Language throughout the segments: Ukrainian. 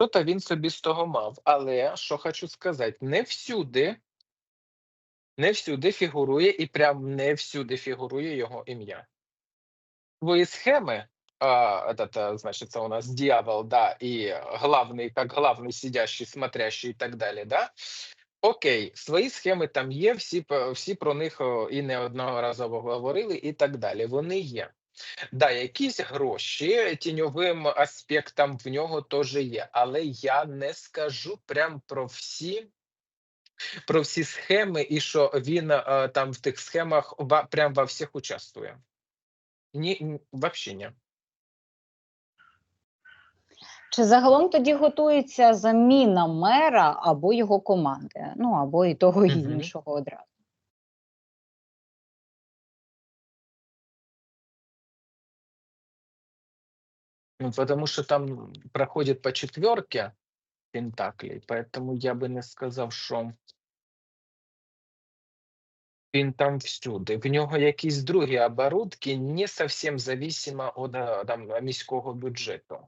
Що-то він собі з того мав. Але що хочу сказати, не всюди, не всюди фігурує і прям не всюди фігурує його ім'я. Твої схеми, а, этот, а, значит, у нас дьявол, да, и главный, как главный сидящий, смотрящий і так далі, да? Окей, свої схеми там є, всі, п- всі про них о, і неодноразово говорили, і так далі. Вони є. Да, якісь гроші тіньовим аспектом в нього теж є, але я не скажу прям про всі. Про всі схеми, і що він е, там в тих схемах ва- прям во всіх участвує. Ні, ні, вообще ні. Чи загалом тоді готується заміна мера або його команди? Ну або і того, і Мгм. іншого одразу. Потому что там проходит по четверке пентаклей, поэтому я бы не сказав, що він там всюди. В нього якісь другі оборудки, не совсем зависимо від е, там, міського бюджету.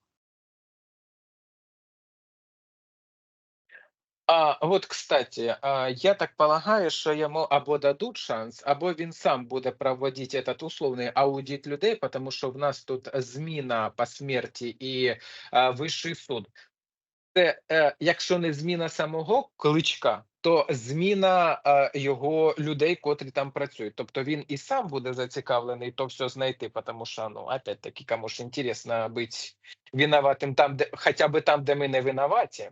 А, от, кстати, я так полагаю, що йому або дадуть шанс, або він сам буде проводити этот условний аудит людей, тому що в нас тут зміна по смерті і вищий суд. Це е, якщо не зміна самого кличка, то зміна е, його людей, котрі там працюють. Тобто він і сам буде зацікавлений то все знайти, тому що ну опять-таки кому ж інтересно бути винуватим там, де хоча б там, де ми не винуваті.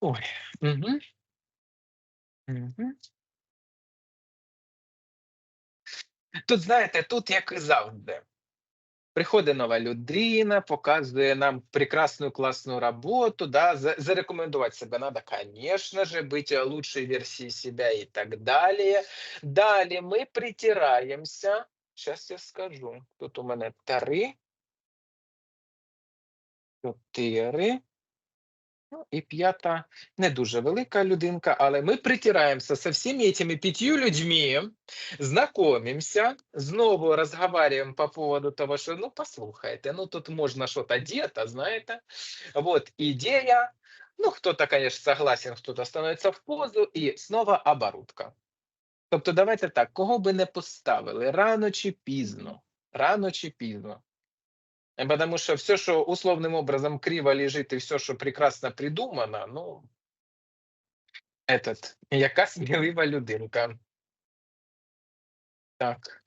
Ой. Угу. Угу. Тут, знаєте, тут як і завжди. Приходить нова людина, показує нам прекрасную классную работу, да, за- зарекомендовать себя надо, конечно же, быть э, лучшей версией себя и так далее. Далее мы притираемся. Сейчас я скажу. Тут у мене три, чотири, ну і п'ята, не дуже велика людинка, але ми притираємося со всеми этими пятью людьми, знакомимся, знову разговариваем по поводу того, що ну послухайте, ну тут можна что-то где-то, знаєте. Вот идея. Ну, кто-то, конечно, согласен, кто-то становится в позу, і снова оборудка. Тобто, давайте так, кого би не поставили, рано чи пізно, рано чи пізно. Потому що все, що условним образом криво лежить, і все, що прекрасно придумано, ну, этот, яка смілива людинка. Так.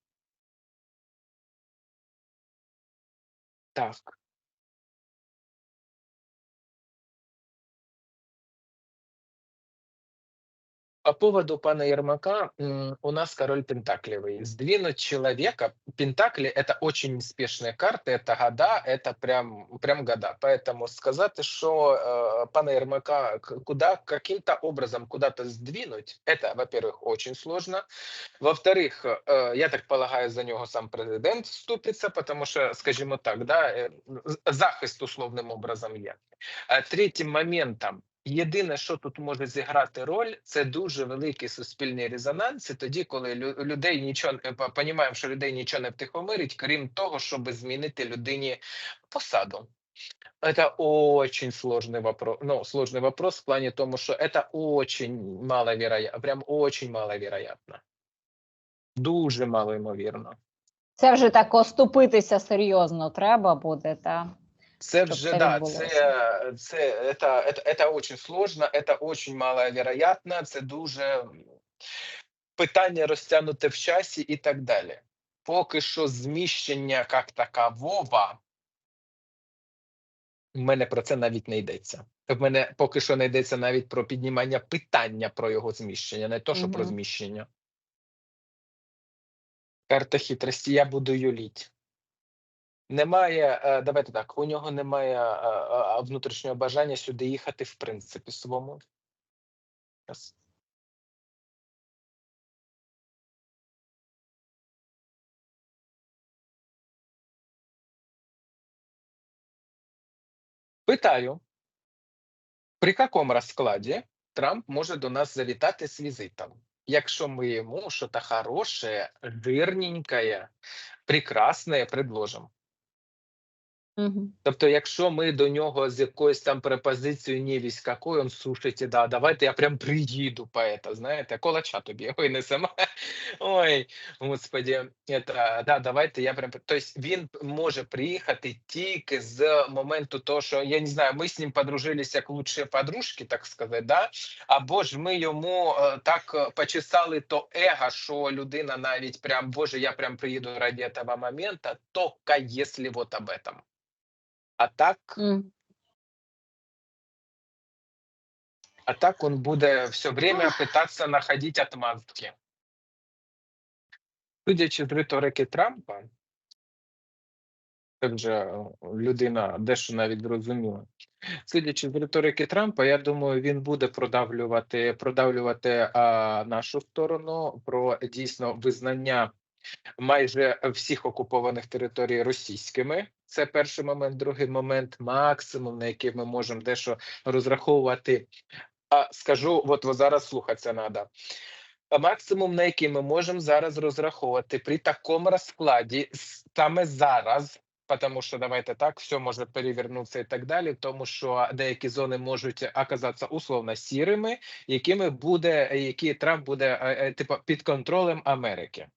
Так. По поводу пана Ермака, м, у нас король Пентаклевый. Сдвинуть человека, Пентакли – это очень неспешные карты, это года, это прям, прям года. Поэтому сказать, что э, пана Ермака к- куда, каким-то образом куда-то сдвинуть, это, во-первых, очень сложно. Во-вторых, э, я так полагаю, за нього сам президент вступиться, потому що, скажімо так, да, е, з- захист условним образом є. Е, Третім моментом, єдине, що тут може зіграти роль, це дуже великий суспільний резонанс. І тоді, коли лю- людей нічого не понімаємо, що людей нічого не втихомирить, крім того, щоб змінити людині посаду. Это очень сложный вопрос. Ну, сложный вопрос в плане тому, что это очень маловероятно, прям очень маловероятно. Дуже малоймовірно. Це вже так оступитися серйозно треба буде, та Це Щоб вже це да, відбулося. це, це, это, это, это очень сложно, это очень маловероятно, це дуже питання розтягнуте в часі і так далі. Поки що зміщення як такового, в мене про це навіть не йдеться. В мене поки що не йдеться навіть про піднімання питання про його зміщення, не то, що про Мгм. зміщення. Карта хитрості, я буду юліть. Немає, е, давайте так, у нього немає е, е, внутрішнього бажання сюди їхати, в принципі, своєму. Питаю, при якому розкладі Трамп може до нас завітати з візитом, якщо ми йому щось хороше, жирненькое, прекрасне предложимо? Мгм. Тобто, якщо ми до нього з якоюсь там препозицією ні какой, он да, давайте я прям приїду поета, знаєте, колача тобі, не сама, ой, господі, это, да, давайте я прям, тобто він може приїхати тільки з моменту того, що, я не знаю, ми з ним подружилися як лучші подружки, так сказати, да, або ж ми йому е, так е, почесали то его, що людина навіть прям, боже, я прям приїду ради этого момента, только если вот об этом. А так, Мгм. а так он буде все время пытаться находить отмазки. Судячи з риторики Трампа, так же е, людина дещо навіть зрозуміла. Судячи з риторики Трампа, я думаю, він буде продавлювати, продавлювати а, нашу сторону про дійсно визнання майже всіх окупованих територій російськими. Це перший момент. Другий момент, максимум, на який ми можемо дещо розраховувати. А скажу, от зараз слухатися треба. Максимум, на який ми можемо зараз розраховувати при такому розкладі, саме зараз, тому що давайте так, все може перевернутися і так далі, тому що деякі зони можуть оказатися условно сірими, якими буде, які Трамп буде е, е, типу під контролем Америки.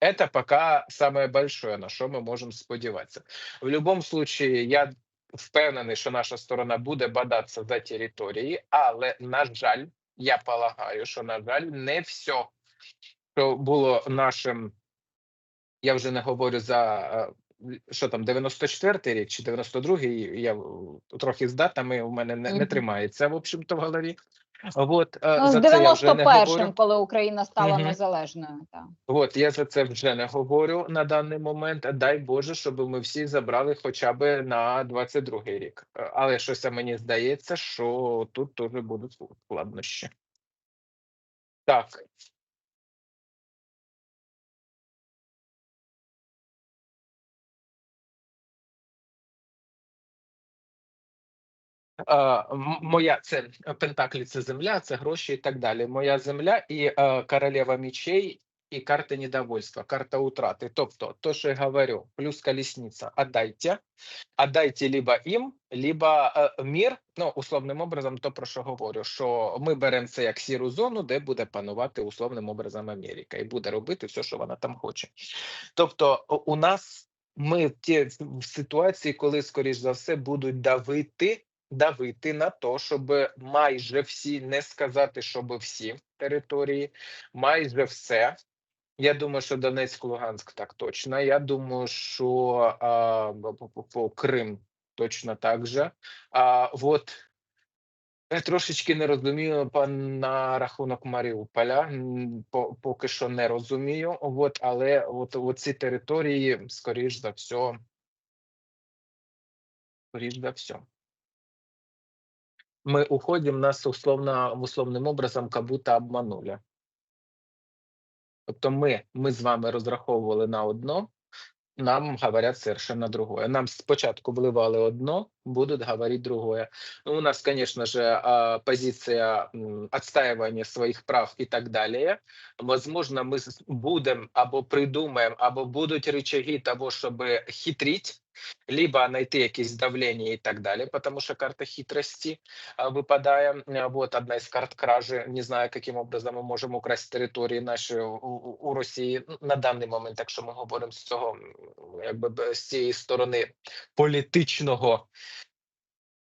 Это пока самое большое, на що ми можемо сподіватися. В будь-якому случае, я впевнений, що наша сторона буде бадатися за території, але, на жаль, я полагаю, що, на жаль, не все, що було нашим, я вже не говорю за е, що там, 94-й рік чи 92-й, я е, трохи з датами у мене не, не тримається, в общем-то, в голові. От, е, Ну, з за це я вже не говорю. 91-м, коли Україна стала угу. незалежною. Так. От я за це вже не говорю на даний момент. Дай Боже, щоб ми всі забрали хоча б на 22-й рік. Е, Але щось мені здається, що тут теж будуть складнощі. Так. Моя це Пентаклі, це земля, це гроші і так далі. Моя земля і е, королева мічей і карта недовольства, карта утрати. Тобто, то, що я говорю, плюс колесниця, отдайте, отдайте либо їм, либо е, мір, ну, условним образом, то про що говорю, що ми беремо це як сіру зону, де буде панувати условним образом Америка, і буде робити все, що вона там хоче. Тобто, у- нас ми в ситуації, коли, скоріш за все, будуть давити давити на то, щоб майже всі, не сказати, щоб всі території, майже все. Я думаю, що Донецьк, Луганськ так точно. Я думаю, що а, б- по Крим точно так же. А от я трошечки не розумію на рахунок Маріуполя. Поки що не розумію. От, але от, от ці території, скоріш за все, скоріш за все мы уходим, нас условно, условним образом как будто обманули. Тобто ми, ми з вами розраховували на одно, нам говорять совершенно другое. Нам спочатку вливали одно, будут говорить другое. Ну, у нас, конечно же, а, позиция м, отстаивания своих прав и так далее. Возможно, мы с- будем або придумаем, або будуть рычаги того, чтобы хитрить, либо найти якісь давлення і так далі, потому що карта хитрості випадає. А, Вот одна із карт кражі. Не знаю, яким образом ми можемо украсти території наші у, у, Росії на даний момент, якщо ми говоримо з цього, якби з цієї сторони політичного,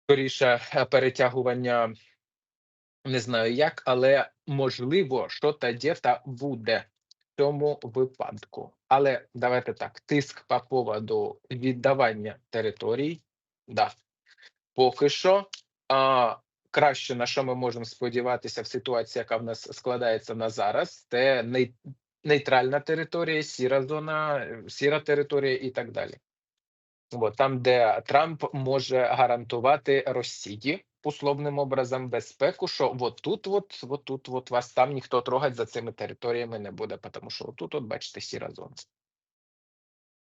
скоріше е, перетягування. Не знаю як, але можливо, що та дєта буде цьому випадку. Але давайте так: тиск по поводу віддавання територій. Да. Поки що а, краще на що ми можемо сподіватися в ситуації, яка в нас складається на зараз, це нейтральна територія, сіра зона, е, сіра територія і так далі. От, там, де Трамп може гарантувати Росії условним образом безпеку, що от тут, от, от тут, от вас там ніхто трогать за цими територіями не буде, тому що тут, от бачите, сіра зона.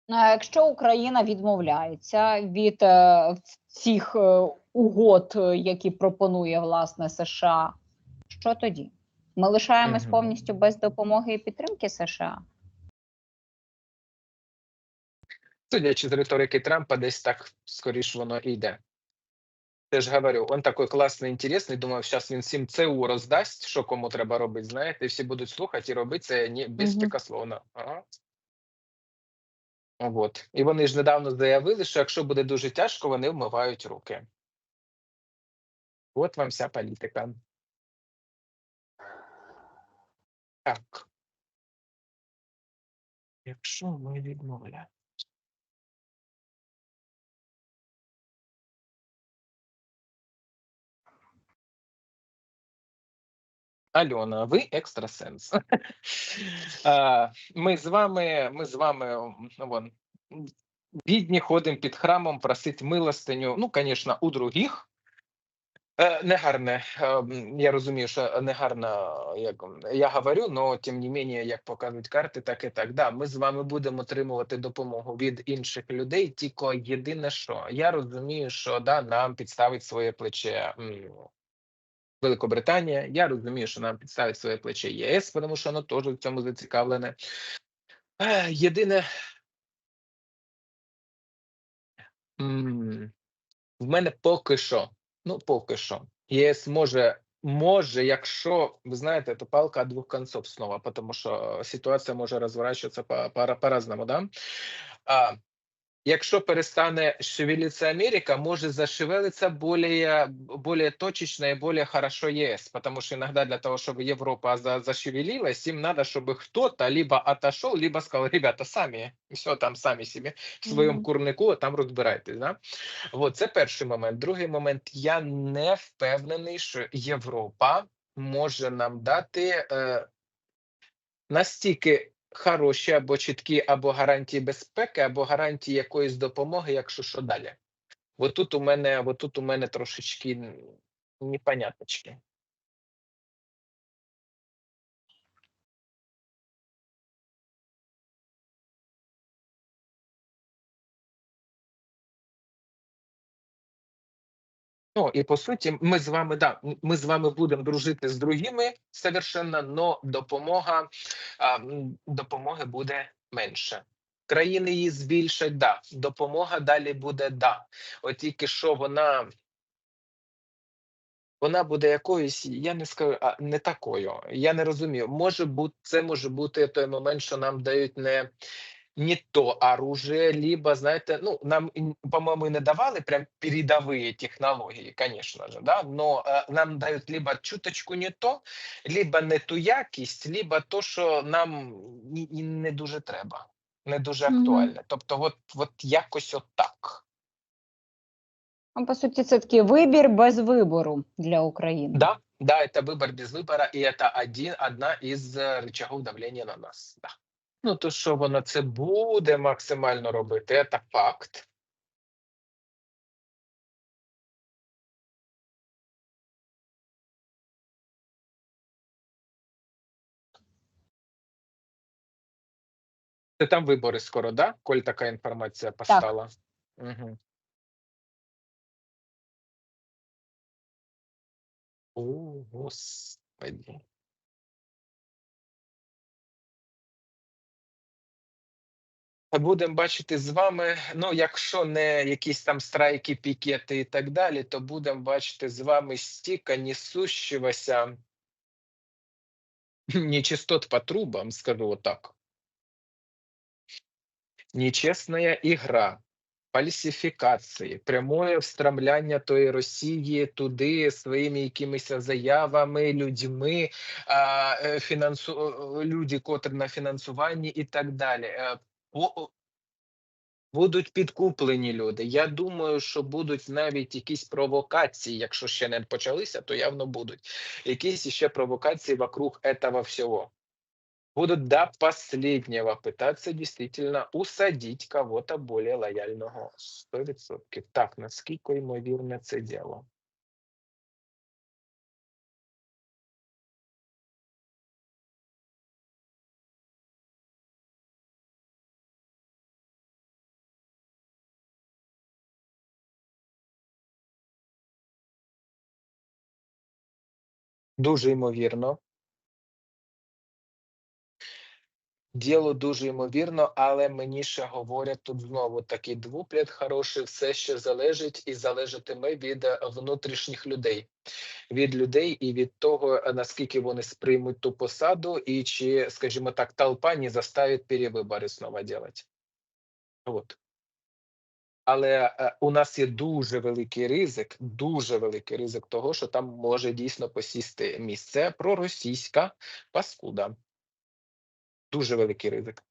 А якщо Україна відмовляється від е, цих е, угод, е, які пропонує власне США, що тоді? Ми лишаємось Мгм. повністю без допомоги і підтримки США. Судячи з риторики Трампа, десь так скоріш воно і йде. Я ж говорю, он такой класний, інтересний. Думаю, зараз він всім ЦУ роздасть, що кому треба робити, знаєте, і всі будуть слухати і робити це не безпрекословно. Ага. От. І вони ж недавно заявили, що якщо буде дуже тяжко, вони вмивають руки. От вам вся політика. Так. Якщо ми відмовляємо. Альона, ви екстрасенс. Ми з вами, ми з вами вон, бідні ходимо під храмом просить милостиню. Ну, звісно, у других. Е, Негарне, е, я розумію, що негарно, як я говорю, але тим не менше, як показують карти, так і так. Да, ми з вами будемо отримувати допомогу від інших людей. Тільки єдине, що я розумію, що да, нам підставить своє плече Великобританія. Я розумію, що нам підставить своє плече ЄС, тому що воно теж в цьому зацікавлене. Е, Єдине. В мене поки що, ну поки що, ЄС може, може, якщо ви знаєте, то палка двох концов знову, тому що ситуація може розворачуватися по, по, по-разному, да? А, якщо перестане шевелиться Америка, може зашевелиться более, более точечно и более хорошо ЕС, потому что иногда для того, чтобы Европа за, зашевелилась, им надо, чтобы кто-то либо отошел, либо сказал, ребята, сами, все там самі собі в своєму курнику, а там розбирайтесь. Да? От, це перший момент. Другий момент, я не впевнений, що Європа може нам дати е, настільки хороші або чіткі або гарантії безпеки, або гарантії якоїсь допомоги, якщо що далі. Отут тут у мене, тут у мене трошечки непоняточки. Ну і по суті, ми з вами да, ми з вами будемо дружити з другими совершенно, но допомога а, допомоги буде менше. Країни її збільшать, да. Допомога далі буде да. От тільки що вона. Вона буде якоюсь, я не скажу, а не такою. Я не розумію. Може бути, це може бути той момент, що нам дають не, не то оружие, либо, знаєте, ну нам, і, по-моєму, і не давали прям передові технології, звісно ж, да? но е, нам дають либо чуточку не то, либо не ту якість, либо то, що нам і, і не дуже треба, не дуже Мгм. актуальне. Тобто, от, от якось отак. Ну, по суті, це такий вибір без вибору для України. Да, да, это выбор без выбора, и это один, одна із е, рычагов давлення на нас. Да. Ну, то що воно це буде максимально робити, це факт. Це там вибори скоро, да? Коль така інформація постала. Угу. О, господи. Будемо бачити з вами. Ну, якщо не якісь там страйки, пікети і так далі, то будемо бачити з вами стільки несущегося нечистот по трубам, скажу вот так. Нечесная игра, фальсифікації, прямое встромляння тої Росії туди своїми якимись заявами, людьми, а, е, фінансу... е, люди, котрі на фінансуванні і так далі. Будуть підкуплені люди. Я думаю, що будуть навіть якісь провокації, якщо ще не почалися, то явно будуть. Якісь ще провокації вокруг этого всього. Будут до последнего пытаться действительно усадить кого-то более лояльного. 100%. Так, наскільки ймовірне це діло? Дуже ймовірно. Діло дуже ймовірно, але мені ще говорять тут знову такий двуплет хороший, все ще залежить і залежатиме від е, внутрішніх людей, від людей і від того, е, наскільки вони сприймуть ту посаду, і чи, скажімо так, толпа не заставить перевибори знову робити. От. Але е, у нас є дуже великий ризик, дуже великий ризик того, що там може дійсно посісти місце проросійська паскуда. Дуже великий ризик.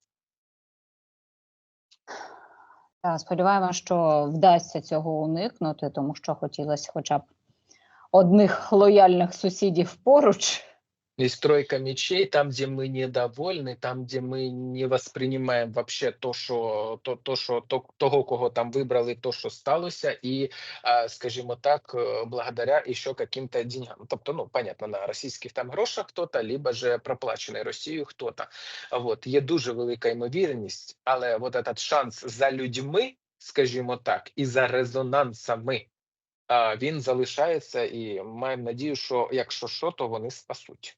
Сподіваємося, що вдасться цього уникнути, тому що хотілося хоча б одних лояльних сусідів поруч И стройка мечей, там, где мы недовольны, там, где мы не воспринимаем вообще то, що то, то, що то, того, кого там вибрали, то, що сталося, і, а, скажімо так, е, благодаря еще каким-то деньгам. Тобто, ну, понятно, на російських там грошах хто-то, либо же проплачений Росією хто-то. Вот. Є дуже велика ймовірність, але вот этот шанс за людьми, скажімо так, і за резонансами, а, він залишається, і маємо надію, що якщо що, то вони спасуть.